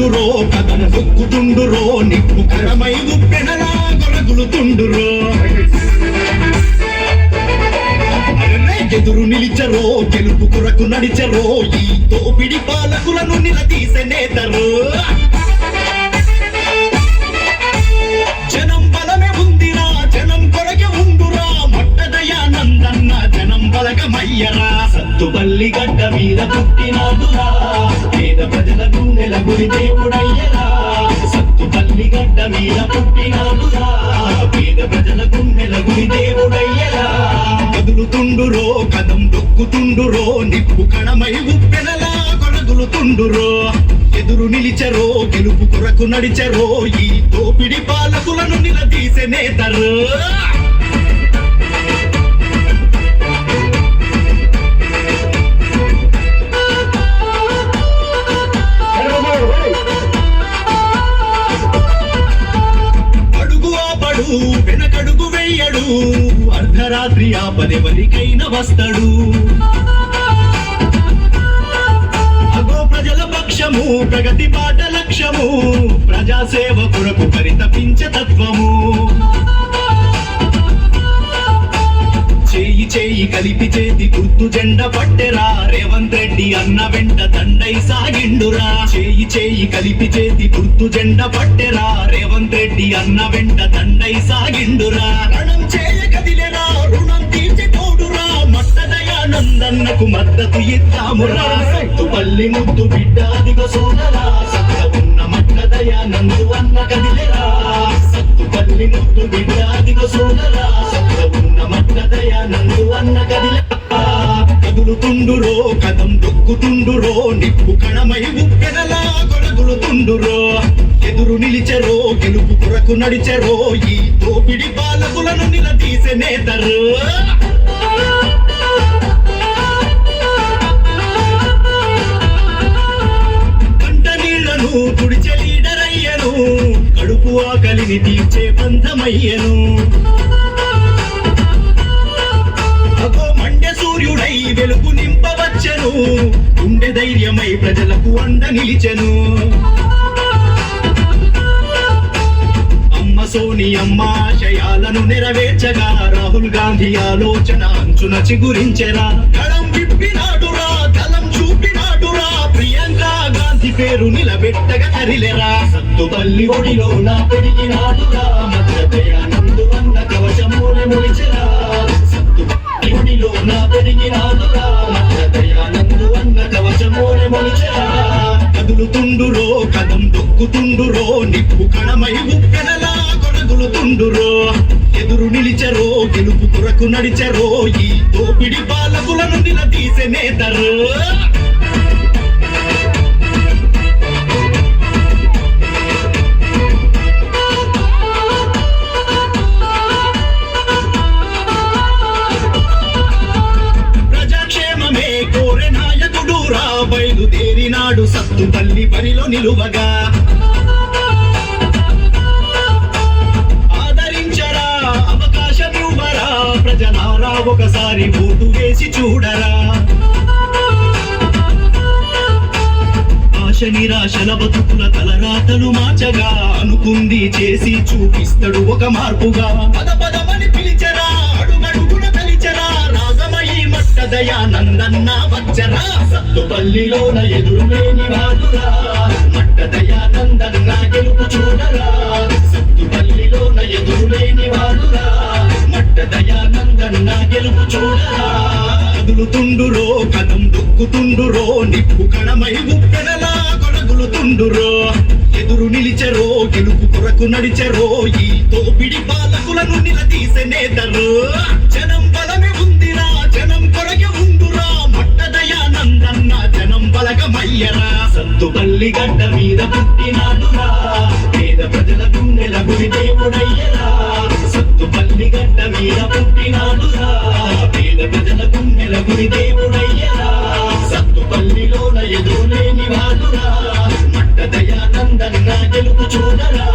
తుండురో కథను దొక్కుతుండురో నిప్పు కరమై గుప్పెనలా గొరగులుతుండురో తుండురో ఎదురు నిలిచరో గెలుపు కొరకు నడిచరో ఈ తోపిడి పాలకులను నిలదీసే బలగమయ్యరా సత్తుపల్లి గడ్డ మీద పుట్టినాదురా పేద ప్రజల గుండెల గురి దేవుడయ్యరా. సత్తుపల్లి గడ్డ మీద పుట్టిన పేద ప్రజల గుండెల గురి దేవుడయ్యరా. కదులుతుండురో కదం దొక్కుతుండురో నిప్పు కణమై ఉప్పెనలా కొరగులుతుండురో ఎదురు నిలిచరో గెలుపు కొరకు నడిచరో ఈ దోపిడి పాలకులను నిలదీసే అర్ధరాత్రి ఆపదెవరికైనా వస్తాడు. అగో ప్రజల పక్షము ప్రగతి పాట లక్ష్యము ప్రజాసేవ కొరకు పరితపించే తత్వము. కలిపి చేతి గుర్తు జెండ పట్టెరా. రేవంత్ రెడ్డి అన్న వెంట దండై సాగిండురా. చేయి చేయి కలిపి చేతి గుర్తు జెండ పట్టెరా. రేవంత్ రెడ్డి అన్న వెంట దండై సాగిండురా. రణం చేయ కదిలేరా రుణం తీర్చి తోడురా. మట్టదయానందన్నకు మద్దతు ఇద్దామురా. సత్తుపల్లి ముద్దు బిడ్డ అదిగో సోదరా. సత్త ఉన్న మట్టదయానందు అన్న కదిలేరా. సత్తుపల్లి ముద్దు బిడ్డ అదిగో సోదరా. కదులుతుండురో కదం దొక్కుతుండురో నిప్పు కణమై ఉప్పెనలా కొరగులుతుండురో ఎదురు నిలిచెరో గెలుపు కొరకు నడిచెరో ఈ దోపిడి బాలకులను నిలదీసే నేతరు. పంట నీళ్ళను తుడిచే లీడర్ అయ్యను కడుపు ఆకలిని తీర్చే బంధమయ్యను సూర్యుడై వెలుగు నింపవచ్చను. గుండె ధైర్యమై ప్రజలకు అండ నిలిచెను. అమ్మ సోని అమ్మ ఆశయాలను నెరవేర్చగా రాహుల్ గాంధీ ఆలోచన అంచున చిగురించెరా. కళం విప్పినాడురా కలం చూపినాడురా ప్రియాంక గాంధీ పేరు నిలబెట్టగా తరిలెరా. సత్తుపల్లి ఒడిలో నా పెరిగినాడురా మధ్యదయానందు అన్న కవచమూలె మొలిచెరా సత్తుపల్లి నా పెరిగినాడురా మధ్యదయానందు అన్న కవచమూలె మొలిచెరా. కదులుతుండురో కదం దొక్కుతుండురో నిప్పు కణమై ఉప్పెనలా కొరగులుతుండురో ఎదురు నిలిచరో గెలుపు కొరకు నడిచరో ఈ దోపిడి పాలకులను నిలదీసే నేతరు. బయలుదేరినాడు సత్తు తల్లి బరిలో నిలువగా. ఆదరించరా అవకాశం ఇవ్వరా ప్రజలారా ఒకసారి ఓటు వేసి చూడరా. ఆశ నిరాశల బతుకుల తలరాతలు మార్చగా అనుకుంది చేసి చూపిస్తాడు ఒక మార్పుగా. మట్టదయానందన్న వచ్చరా సత్తుపల్లిలోన ఎదురులేని వాడురా మట్టదయానందన్న గెలుపు చూడరా. సత్తుపల్లిలోన ఎదురులేని వాడురా మట్టదయానందన్న గెలుపు చూడరా. కదులుతుండురో కదం దుక్కుతుండురో నిప్పు కణమై ఉప్పెనలా కొరగులుతుండురో ఎదురు నిలిచెరో గెలుపు కొరకు నడిచెరో ఈ తోపిడి పాలకులను నిలదీసే సత్తుపల్లి గడ్డ మీద పుట్టినాడురా. పేద ప్రజల గుండెల గురి దేవుడయ్యరా. సత్తుపల్లి గడ్డ మీద పుట్టినాడురా. పేద ప్రజల గుండెల గురి దేవుడయ్యరా. సత్తుపల్లిలోన ఎదురులేని వాడురా. మట్టదయానందన్న గెలుపు చూడరా సత్తుపల్లిలోన గెలుపు చూడరా.